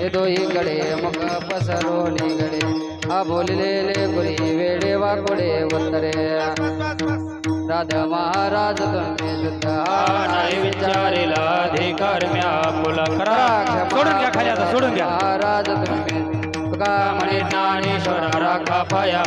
हे दोहीकडे मुख पसरो निगडे हा बोललेले गुरी वेडे वाकुडे वतरे राधा महाराज तुम्ही सुद्धा नाही विचारिला अधिकार म्या फुला करा. सोडून घ्या खाली आता सोडून घ्या. महाराज तुम्ही तुका म्हणे ज्ञानेश्वर राखा पाया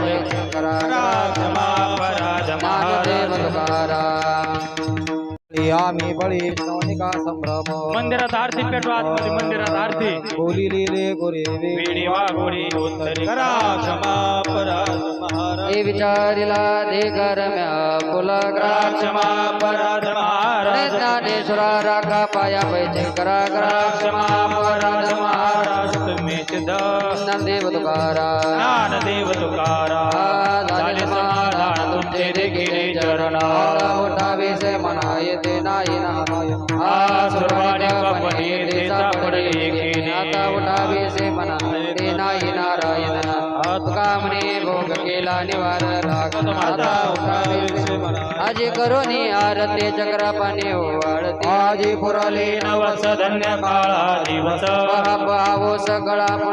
करा ज्ञानदेव महाराज तुकाराम. आम्ही बळी नवनिका संभ्रम। मंदिरात आरती पेटवा आतमध्ये मंदिरात आरती बोली लिहिले गोरे वेणी वाघोडी उत्तरी करा क्षमा अपराध महाराज। हे विचारिला दे गरम्या फुला करा क्षमा अपराध महाराज। ज्ञानेश्वरा राखा पाया पैसे करा करा। क्षमा अपराध महाराज तुम्ही सिद्ध ज्ञानदेव तुकाराम ज्ञानदेव तुकारा झाले तुमचे मनाये चरणा मोठा विषय म्हणा येते नाही ना आ सर्वांनी बापणी येते सापडे एकेने. आता मोठा विषय म्हणा येते नारायण तुका म्हणे भोग केला निवार म्हणा आजी करोनी आरती चक्र पाणी ओवाळते आजी पुराले नवस धन्य काळा दिवस।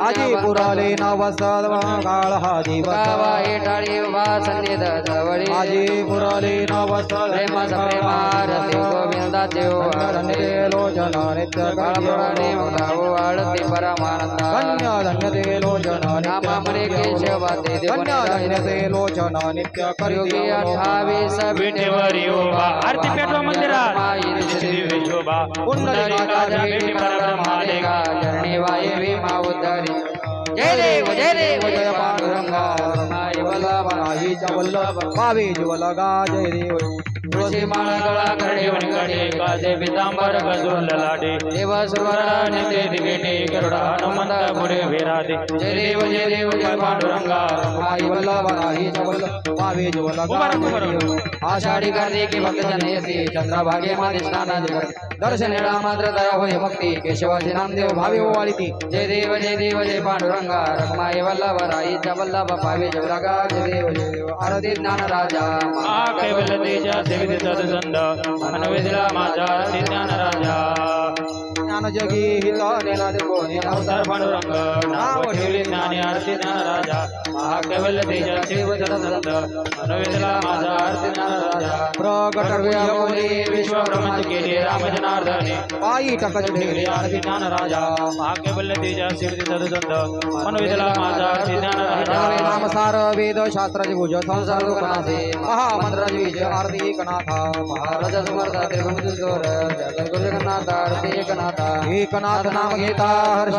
आजी पुराले नवस काळ हा दिवस। गावा टाळी उभा सन्निध जवळी आजी पुराले गोविंदाचे ओवाळते लोचन नित्य काळपुराणे मुलावो आळती परमानंदा धन्य धन्य ते लोचन नामा म्हणे केशवाते धन्य धन्य ते लोचन नित्य योगी अठ्ठावीस विटेवरी उभा आरती पेटवा मंदिरात दिव्य शोभा पुंडलिकाच्या भेटी परब्रह्मालेगा चरणी वायवी माउद्धारी जय देव जय देव जय पांडुरंगा माय बला आई वल्लभ ज्वलगा जय देव तुळशी माळा गळा करडे वनगडे काजे पितांबर गजून ललाडे देव सुरवरा निते दिवेटे गरुडा हनुमंत पुढे विरादे जय देव जय देव जय पांडुरंगा आई वल्लभ आई वल्लभ भावे ज्वलगा उभा राहा, उभा जय राहा. देव आषाढी कार्तिकी भक्त जन येते चंद्रभागे स्नानाचे कर दर्शन येळा मात्र दया होय भक्ती केशवाचे नामदेव भावे ओवाळी ओवाळीती जय देव जय देव जय पांडुरंगा रखमाई वल्लभ राईचा वल्लभ पावे जय देव जय देव आरती ज्ञान राजा आ केवल तेजा देवी सदसंद मनवेदिला माझा ज्ञान राजा ज्ञान जगी हित नेला कोणी अवतार पांडुरंग नाव ठेवले ज्ञानी आरती कैवल्य तेजा मनवेदिला माझा आरती बोली विश्व ब्रह्मांड राम जनार्दने राजा तेजा माझा राजा नाम सार वेद भुज संसार कनाथा महाराज जगन्नाथ आरती एकनाथा। एकनाथ नाम घेता हर्ष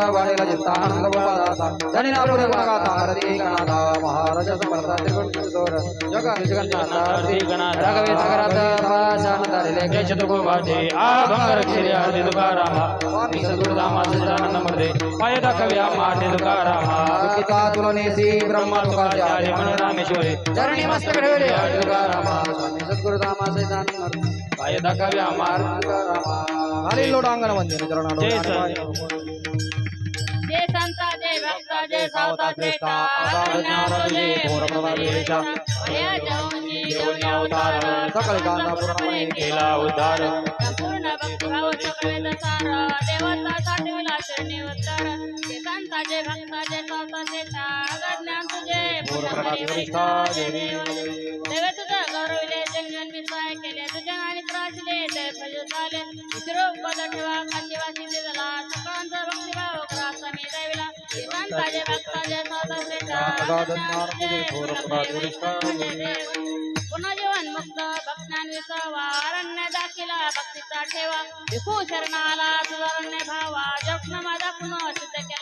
आनंद कनाथा महाराज समर्थ त्रिभुवनेश्वर जगद्गुरु जगन्नाथ आरती आरती गणात राघवे सागरात पाषाण तारिले जय चतुर्भुवाचे आ भंगार श्री आरती तुकारामा स्वामी सद्गुरुधामा सच्चिदानंद मध्ये पायदा कव्या माते तुकारामा गीता तुलनेसी ब्रह्मा तुकाच्या आचार्य मनोरामेश्वरी चरणी मस्तक ठेवले तुकारामा स्वामी सद्गुरुधामा सैतान पायदा कव्या मार तुकारामा हरी लोडांगण वंदन चरणाडो जय संत जय भक्त जय सावता अवतार कांदा पूर्णपणे केला उद्धार पूर्ण भक्तिभाव सकळेत सार देवता साठविला चरणी जय संत जय भक्त जय सावता अगज्ञान तुझे जय देव गौरविले जंगन विस्मय केले तुझ्या आणि त्रासले जय झाले पद ठेवा भक्तिभाव जय संत जय भक्त जय सावता श्रेष्ठ अगाध ज्ञान तुझे घोर प्रभात वरिष्ठा जय देव पुन्हा जीवन मुक्त भक्तान विसावा अरण्य दाखिला, भक्तीचा ठेवा. विखू शरणाला तुझा भावा जखन माझा पुन्हा सिद्ध केला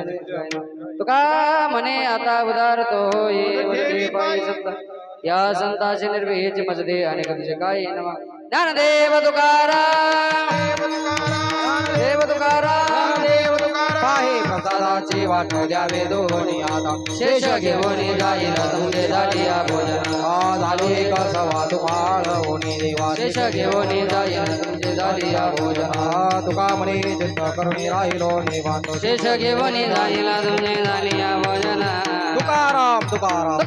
तुका म्हणे आता उदार तो होई वरवी पायी संत या निर्भयची मजदे अनेक तुझे काय नम। ज्ञानदेव तुकाराम। देव तुकाराम। देव दोन्ही आता। शेष घेऊन जाईल तुझे झालिया भोजन। झाले कसवा तुम्हाळ होणी देवा। शेष घेऊन जाईल झालिया भोजन तुका म्हणे चित्त करुणी राहिलो निवांत शेष घेऊन जाईल तुझे झालिया भोजन। तुकाराम तुकाराम।